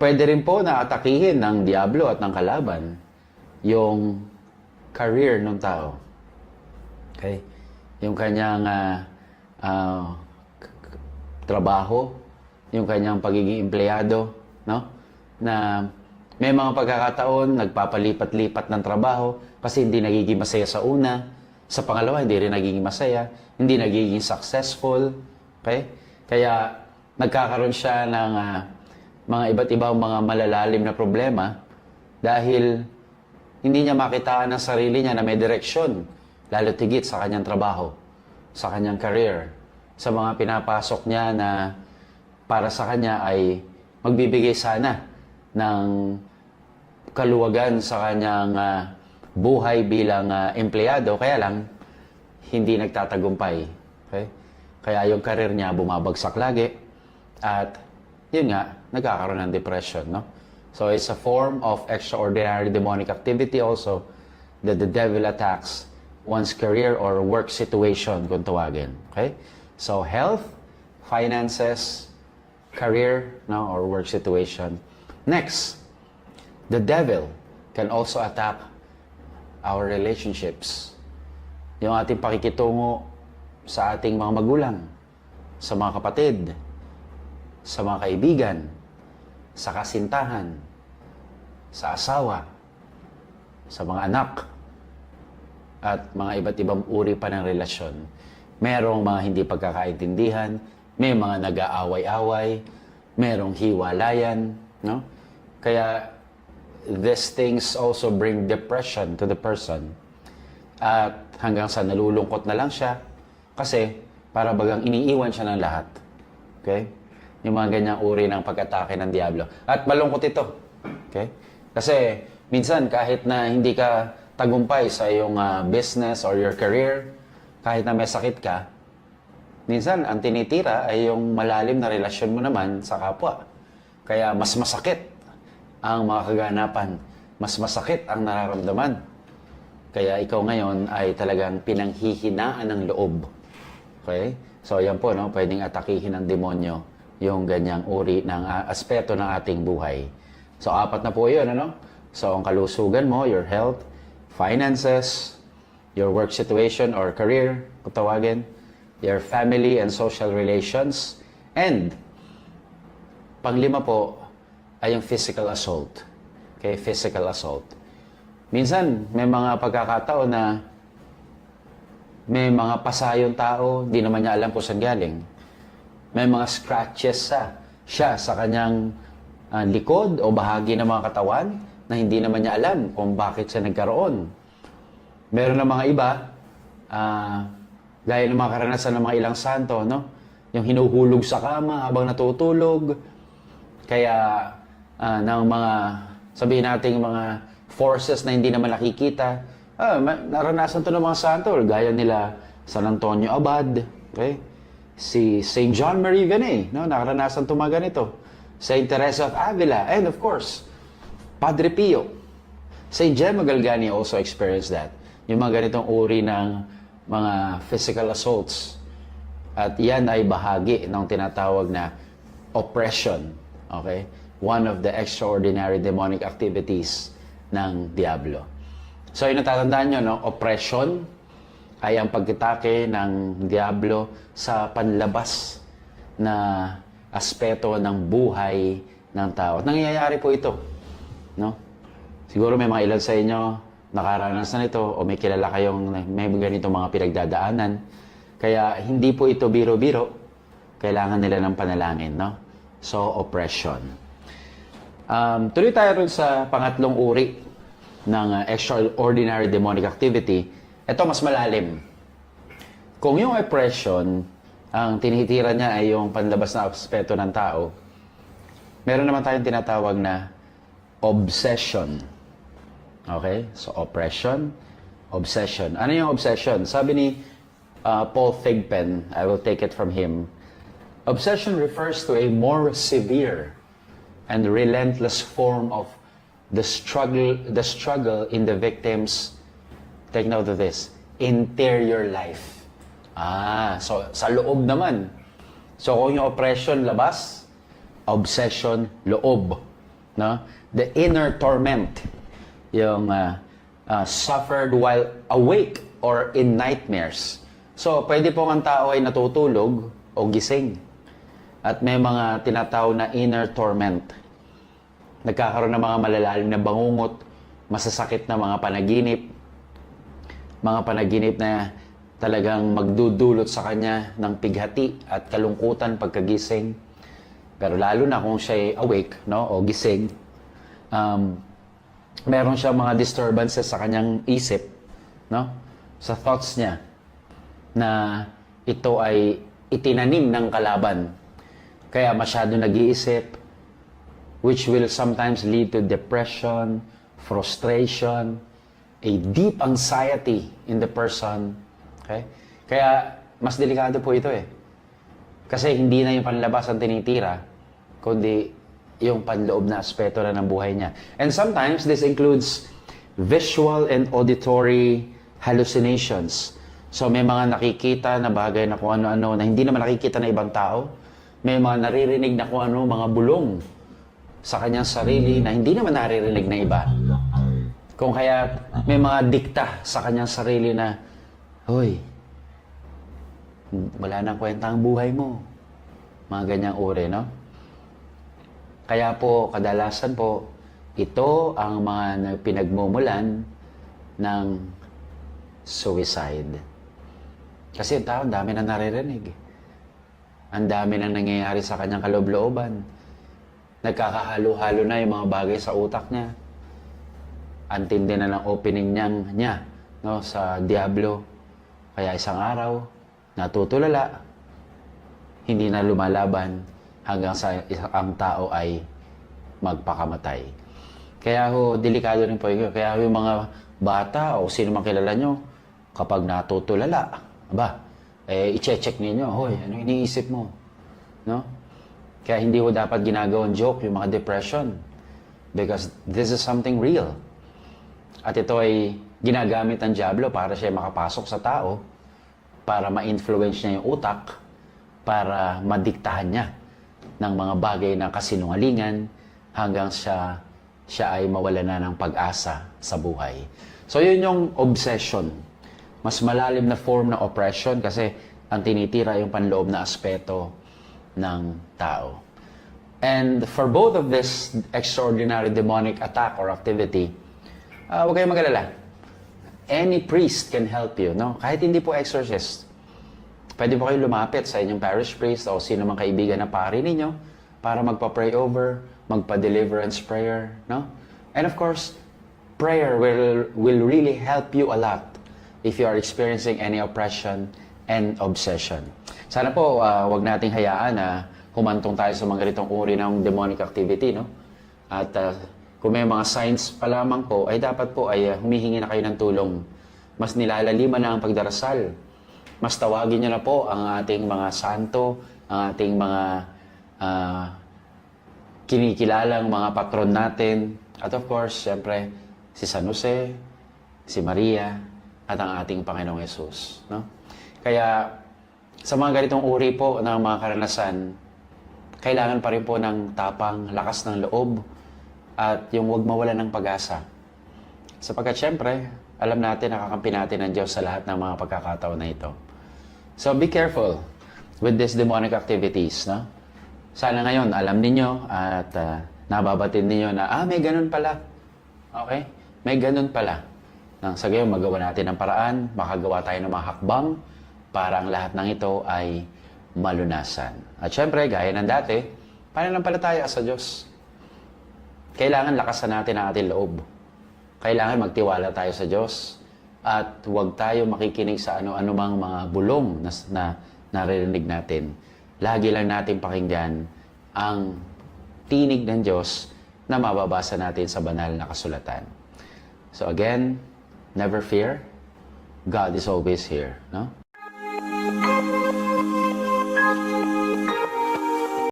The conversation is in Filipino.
Pwede rin po na atakihin ng Diablo at ng kalaban yung career ng tao. Okay? Yung kanyang k- k- trabaho, yung kanyang pagiging empleyado, no? Na may mga pagkakataon, nagpapalipat-lipat ng trabaho kasi hindi nagiging masaya sa una. Sa pangalawa, hindi rin nagiging masaya. Hindi nagiging successful. Okay? Kaya nagkakaroon siya ng ah, mga iba't ibang mga malalalim na problema dahil hindi niya makitaan ng sarili niya na may direksyon, lalo tigit sa kanyang trabaho, sa kanyang career, sa mga pinapasok niya na para sa kanya ay magbibigay sana ng kaluwagan sa kanyang ah, buhay bilang ah, empleyado, kaya lang hindi nagtatagumpay. Okay? Kaya yung career niya bumabagsak lagi at yun nga, nagkakaroon ng depression, no? So it's a form of extraordinary demonic activity also that the devil attacks one's career or work situation kung tawagin. Okay? So health, finances, career, no, or work situation. Next, the devil can also attack our relationships. Yung ating pakikitungo sa ating mga magulang, sa mga kapatid, sa mga kaibigan, sa kasintahan, sa asawa, sa mga anak, at mga iba't ibang uri pa ng relasyon. Merong mga hindi pagkakaintindihan, may mga nag-aaway-away, merong hiwalayan, no? Kaya these things also bring depression to the person. At hanggang sa nalulungkot na lang siya kasi para bagang iniiwan siya ng lahat. Okay? Yung mga ganyang uri ng pag-atake ng Diablo. At malungkot ito. Okay? Kasi minsan kahit na hindi ka tagumpay sa iyong ah, business or your career, kahit na may sakit ka, minsan ang tinitira ay yung malalim na relasyon mo naman sa kapwa. Kaya mas masakit ang mga kaganapan. Mas masakit ang nararamdaman. Kaya ikaw ngayon ay talagang pinanghihinaan ng loob. Okay? So, yan po, no? pwedeng atakihin ng demonyo yung ganyang uri ng ah, aspeto ng ating buhay. So, apat na po yun, ano? So, ang kalusugan mo, your health, finances, your work situation or career, kung tawagin, your family and social relations, and panglima po ay yung physical assault. Okay, physical assault. Minsan, may mga pagkakataon na may mga pasayong tao, hindi naman niya alam kung saan galing. May mga scratches sa siya sa kanyang ah, likod o bahagi ng mga katawan na hindi naman niya alam kung bakit siya nagkaroon. Meron na mga iba, ah, gaya ng mga karanasan ng mga ilang santo, no? Yung hinuhulog sa kama habang natutulog. Kaya ah, ng mga, sabihin natin mga forces na hindi naman nakikita, ah, naranasan to ng mga santo, gaya nila San Antonio Abad, okay? Si St. John Marie Vianney, no? naranasan to mga ganito. St. Teresa of Avila, and of course, Padre Pio. St. Gemma Galgani also experienced that. Yung mga ganitong uri ng mga physical assaults. At yan ay bahagi ng tinatawag na oppression. Okay? One of the extraordinary demonic activities ng Diablo. So, yung natatandaan nyo, no? oppression ay ang pagkitake ng Diablo sa panlabas na aspeto ng buhay ng tao. At nangyayari po ito. No? Siguro may mga ilan sa inyo nakaranas na ito o may kilala kayong may ganito mga pinagdadaanan. Kaya hindi po ito biro-biro. Kailangan nila ng panalangin. No? So, oppression. Um, tuloy tayo rin sa pangatlong uri ng uh, extraordinary demonic activity. Ito mas malalim. Kung yung oppression, ang tinitira niya ay yung panlabas na aspeto ng tao, meron naman tayong tinatawag na obsession. Okay? So, oppression, obsession. Ano yung obsession? Sabi ni uh, Paul Thigpen, I will take it from him, obsession refers to a more severe and relentless form of the struggle, the struggle in the victim's, take note of this, interior life. Ah, so sa loob naman. So kung yung oppression labas, obsession loob. no? The inner torment, yung uh, uh, suffered while awake or in nightmares. So, pwede po ang tao ay natutulog o gising. At may mga tinatawag na inner torment. Nagkakaroon ng mga malalalim na bangungot, masasakit na mga panaginip, mga panaginip na talagang magdudulot sa kanya ng pighati at kalungkutan pagkagising. Pero lalo na kung siya ay awake no, o gising, um, meron siya mga disturbances sa kanyang isip, no? sa thoughts niya, na ito ay itinanim ng kalaban. Kaya masyado nag-iisip, which will sometimes lead to depression, frustration, a deep anxiety in the person. Okay? Kaya mas delikado po ito eh. Kasi hindi na yung panlabas ang tinitira, kundi yung panloob na aspeto na ng buhay niya. And sometimes this includes visual and auditory hallucinations. So may mga nakikita na bagay na kung ano-ano na hindi naman nakikita na ibang tao. May mga naririnig na kung ano, mga bulong sa kanyang sarili na hindi naman naririnig na iba. Kung kaya may mga dikta sa kanyang sarili na, Hoy, wala nang kwenta ang buhay mo. Mga ganyang uri, no? Kaya po, kadalasan po, ito ang mga na- pinagmumulan ng suicide. Kasi yung tao, ang dami na naririnig. Ang dami na nangyayari sa kanyang kaloob-looban. Nagkakahalo-halo na yung mga bagay sa utak niya. Antindi na ng opening niyang, niya no, sa Diablo. Kaya isang araw, natutulala, hindi na lumalaban hanggang sa ang tao ay magpakamatay. Kaya ho, delikado rin po yun. Kaya ho, yung mga bata o sino man kilala nyo, kapag natutulala, aba, eh, i-check ninyo, hoy, ano iniisip mo? No? Kaya hindi ho dapat ginagawang joke yung mga depression. Because this is something real. At ito ay ginagamit ng Diablo para siya makapasok sa tao, para ma-influence niya yung utak, para madiktahan niya ng mga bagay na kasinungalingan hanggang siya, siya ay mawala na ng pag-asa sa buhay. So yun yung obsession. Mas malalim na form ng oppression kasi ang tinitira yung panloob na aspeto ng tao. And for both of this extraordinary demonic attack or activity, uh, huwag kayong magalala. Any priest can help you, no? Kahit hindi po exorcist. Pwede po kayo lumapit sa inyong parish priest o sino mang kaibigan na pari ninyo para magpa-pray over, magpa-deliverance prayer, no? And of course, prayer will, will really help you a lot if you are experiencing any oppression and obsession. Sana po, uh, wag nating hayaan na humantong tayo sa mga ganitong uri ng demonic activity, no? At uh, kung may mga signs pa lamang po, ay dapat po ay uh, humihingi na kayo ng tulong. Mas nilalaliman na ang pagdarasal. Mas tawagin niyo na po ang ating mga santo, ang ating mga uh, kinikilalang mga patron natin. At of course, siyempre, si San Jose, si Maria, at ang ating Panginoong Yesus. No? Kaya, sa mga ganitong uri po ng mga karanasan, kailangan pa rin po ng tapang, lakas ng loob, at yung huwag mawala ng pag-asa. Sapagkat syempre, alam natin, nakakampi natin ng Diyos sa lahat ng mga pagkakataon na ito. So be careful with these demonic activities. No? Sana ngayon, alam ninyo at uh, nababatid ninyo na, ah, may ganun pala. Okay? May ganun pala. Nang sa gayon, magawa natin ng paraan, makagawa tayo ng mga hakbang para ang lahat ng ito ay malunasan. At syempre, gaya ng dati, pananampalataya sa Diyos. Kailangan lakasan natin ang ating loob. Kailangan magtiwala tayo sa Diyos. At huwag tayo makikinig sa ano-ano mang mga bulong na, na naririnig natin. Lagi lang natin pakinggan ang tinig ng Diyos na mababasa natin sa banal na kasulatan. So again, never fear. God is always here. No?